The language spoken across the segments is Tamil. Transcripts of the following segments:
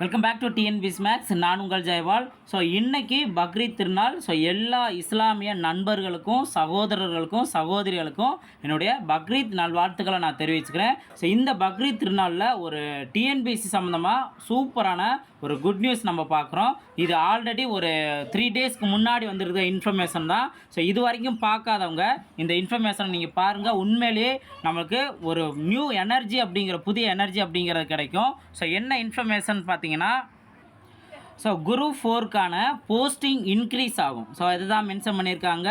Welcome back to TNPSC maths நான் உங்கள் ஜெயவால். ஸோ இன்றைக்கி பக்ரீத் திருநாள். ஸோ எல்லா இஸ்லாமிய நண்பர்களுக்கும் சகோதரர்களுக்கும் சகோதரிகளுக்கும் என்னுடைய பக்ரீத் நல்வாழ்த்துக்களை நான் தெரிவிச்சுக்கிறேன். ஸோ இந்த பக்ரீத் திருநாளில் ஒரு டிஎன்பிசி சம்மந்தமாக சூப்பரான ஒரு குட் நியூஸ் நம்ம பார்க்குறோம். இது ஆல்ரெடி ஒரு த்ரீ டேஸ்க்கு முன்னாடி வந்திருக்க இன்ஃபர்மேஷன் தான். ஸோ இது வரைக்கும் பார்க்காதவங்க இந்த இன்ஃபர்மேஷனை நீங்கள் பாருங்கள் உண்மையிலேயே நம்மளுக்கு ஒரு நியூ எனர்ஜி அப்படிங்கிற புதிய எனர்ஜி அப்படிங்கிறது கிடைக்கும். ஸோ என்ன இன்ஃபர்மேஷன் பார்த்தீங்கன்னா பார்த்தீங்கன்னா ஸோ குரு ஃபோர்க்கான போஸ்டிங் இன்க்ரீஸ் ஆகும். ஸோ இதுதான் மென்ஷன் பண்ணியிருக்காங்க.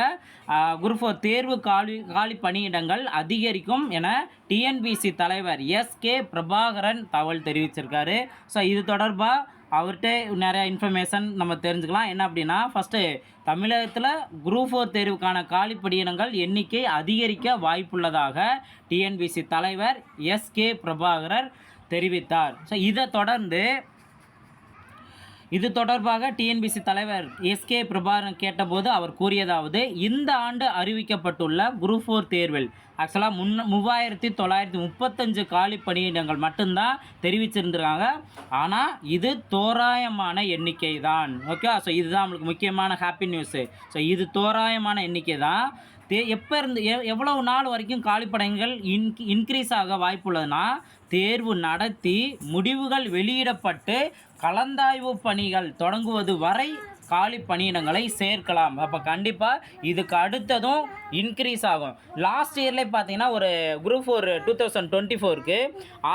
குரு ஃபோர் தேர்வு காலி காலி பணியிடங்கள் அதிகரிக்கும் என டிஎன்பிசி தலைவர் எஸ்கே பிரபாகரன் தகவல் தெரிவிச்சிருக்காரு. ஸோ இது தொடர்பாக அவர்கிட்ட நிறையா இன்ஃபர்மேஷன் நம்ம தெரிஞ்சுக்கலாம். என்ன அப்படின்னா ஃபஸ்ட்டு தமிழகத்தில் குரூப் ஃபோர் தேர்வுக்கான காலி பணியிடங்கள் எண்ணிக்கை அதிகரிக்க வாய்ப்புள்ளதாக டிஎன்பிசி தலைவர் எஸ்கே பிரபாகரர் தெரிவித்தார். ஸோ இதை தொடர்ந்து இது தொடர்பாக டிஎன்பிசி தலைவர் எஸ்கே பிரபாகரன் கேட்டபோது அவர் கூறியதாவது இந்த ஆண்டு அறிவிக்கப்பட்டுள்ள குரூப் ஃபோர் தேர்வில் ஆக்சுவலாக முன் மூவாயிரத்தி தொள்ளாயிரத்தி முப்பத்தஞ்சு காலி பணியிடங்கள் மட்டும்தான் தெரிவிச்சிருந்துருக்காங்க. ஆனால் இது தோராயமான எண்ணிக்கை தான் ஓகே ஸோ இதுதான் நம்மளுக்கு முக்கியமான ஹாப்பி நியூஸு ஸோ இது தோராயமான எண்ணிக்கை தான் தே எப்போ இருந்து எ எவ்வளவு நாள் வரைக்கும் காலிப்படங்கள் இன் இன்க்ரீஸ் ஆக வாய்ப்புள்ளதுன்னா தேர்வு நடத்தி முடிவுகள் வெளியிடப்பட்டு கலந்தாய்வு பணிகள் தொடங்குவது வரை காலி பணியிடங்களை சேர்க்கலாம். அப்போ கண்டிப்பாக இதுக்கு அடுத்ததும் இன்க்ரீஸ் ஆகும். லாஸ்ட் இயர்லேயே பார்த்தீங்கன்னா ஒரு group four two thousand twenty ஃபோருக்கு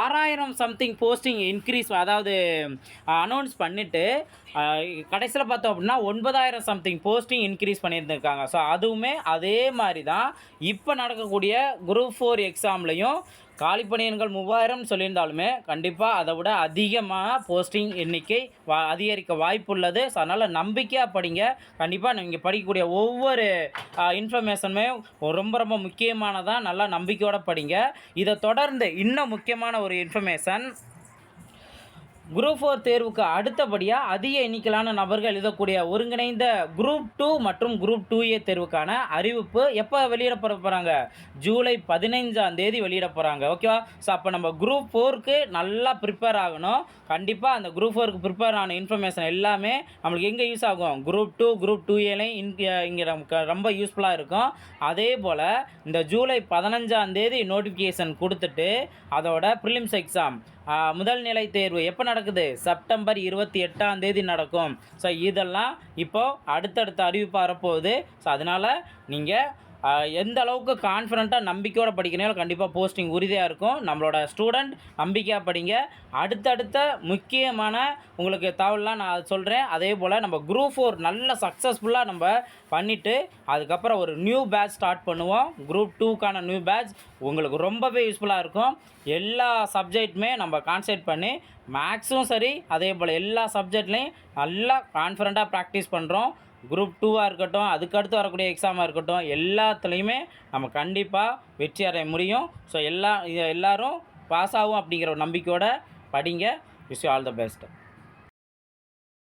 ஆறாயிரம் சம்திங் போஸ்டிங் இன்க்ரீஸ் அதாவது அனௌன்ஸ் பண்ணிவிட்டு கடைசியில் பார்த்தோம் அப்படின்னா ஒன்பதாயிரம் சம்திங் போஸ்டிங் இன்க்ரீஸ் பண்ணியிருந்திருக்காங்க. ஸோ அதுவுமே அதே மாதிரி தான் இப்போ நடக்கக்கூடிய குரூப் ஃபோர் எக்ஸாம்லேயும் காலிப்பணியன்கள் மூவாயிரம் சொல்லியிருந்தாலுமே கண்டிப்பாக அதை விட அதிகமாக போஸ்டிங் எண்ணிக்கை வா அதிகரிக்க வாய்ப்புள்ளது. ஸோ அதனால் நம்பிக்கையாக படிங்க. கண்டிப்பாக நீங்கள் படிக்கக்கூடிய ஒவ்வொரு இன்ஃபர்மேஷனுமே ரொம்ப ரொம்ப முக்கியமானதாக நல்லா நம்பிக்கையோடு படிங்க. இதை தொடர்ந்து இன்னும் முக்கியமான ஒரு இன்ஃபர்மேஷன் குரூப் ஃபோர் தேர்வுக்கு அடுத்தபடியாக அதிக எண்ணிக்கையிலான நபர்கள் எழுதக்கூடிய ஒருங்கிணைந்த குரூப் டூ மற்றும் குரூப் டூ ஏ தேர்வுக்கான அறிவிப்பு எப்போ வெளியிடப்பட போகிறாங்க ஜூலை பதினைஞ்சாம் தேதி வெளியிட போகிறாங்க ஓகேவா ஸோ அப்போ நம்ம குரூப் ஃபோருக்கு நல்லா ப்ரிப்பேர் ஆகணும். கண்டிப்பாக அந்த குரூப் ஃபோருக்கு ப்ரிப்பேர் ஆன இன்ஃபர்மேஷன் எல்லாமே நம்மளுக்கு எங்கே யூஸ் ஆகும்? குரூப் டூ குரூப் டூ ஏலையும் இங்கே இங்கே நமக்கு ரொம்ப யூஸ்ஃபுல்லாக இருக்கும். அதே போல் இந்த ஜூலை பதினஞ்சாம் தேதி நோட்டிஃபிகேஷன் கொடுத்துட்டு அதோட ப்ரிலிம்ஸ் எக்ஸாம் முதல் நிலை தேர்வு எப்போ நடக்குது? செப்டம்பர் இருபத்தி எட்டாம் தேதி நடக்கும். ஸோ இதெல்லாம் இப்போது அடுத்தடுத்த அறிவிப்பு வரப்போகுது. ஸோ அதனால் நீங்கள் எந்த அளவுக்கு கான்ஃபிடண்ட்டாக நம்பிக்கையோடு படிக்கிறீங்களோ கண்டிப்பாக போஸ்டிங் உறுதியாக இருக்கும். நம்மளோட ஸ்டூடெண்ட் நம்பிக்கையாக படிங்க. அடுத்தடுத்த முக்கியமான உங்களுக்கு தகவலாம் நான் சொல்கிறேன் அதே போல் நம்ம குரூப் ஃபோர் நல்ல சக்ஸஸ்ஃபுல்லாக நம்ம பண்ணிவிட்டு அதுக்கப்புறம் ஒரு நியூ பேட்ச் ஸ்டார்ட் பண்ணுவோம். குரூப் டூக்கான நியூ பேட்ச் உங்களுக்கு ரொம்பவே யூஸ்ஃபுல்லாக இருக்கும். எல்லா சப்ஜெக்ட்டுமே நம்ம கான்சென்ட் பண்ணி மேக்ஸும் சரி அதே போல் எல்லா சப்ஜெக்ட்லேயும் நல்லா கான்ஃபிடண்ட்டாக ப்ராக்டிஸ் பண்ணுறோம் குரூப் டூவாக இருக்கட்டும் அதுக்கடுத்து வரக்கூடிய எக்ஸாமாக இருக்கட்டும் எல்லாத்துலேயுமே நம்ம கண்டிப்பாக வெற்றி அடைய முடியும். ஸோ எல்லா எல்லோரும் பாஸ் ஆகும் அப்படிங்கிற ஒரு நம்பிக்கையோடு படிங்க. Wish all the best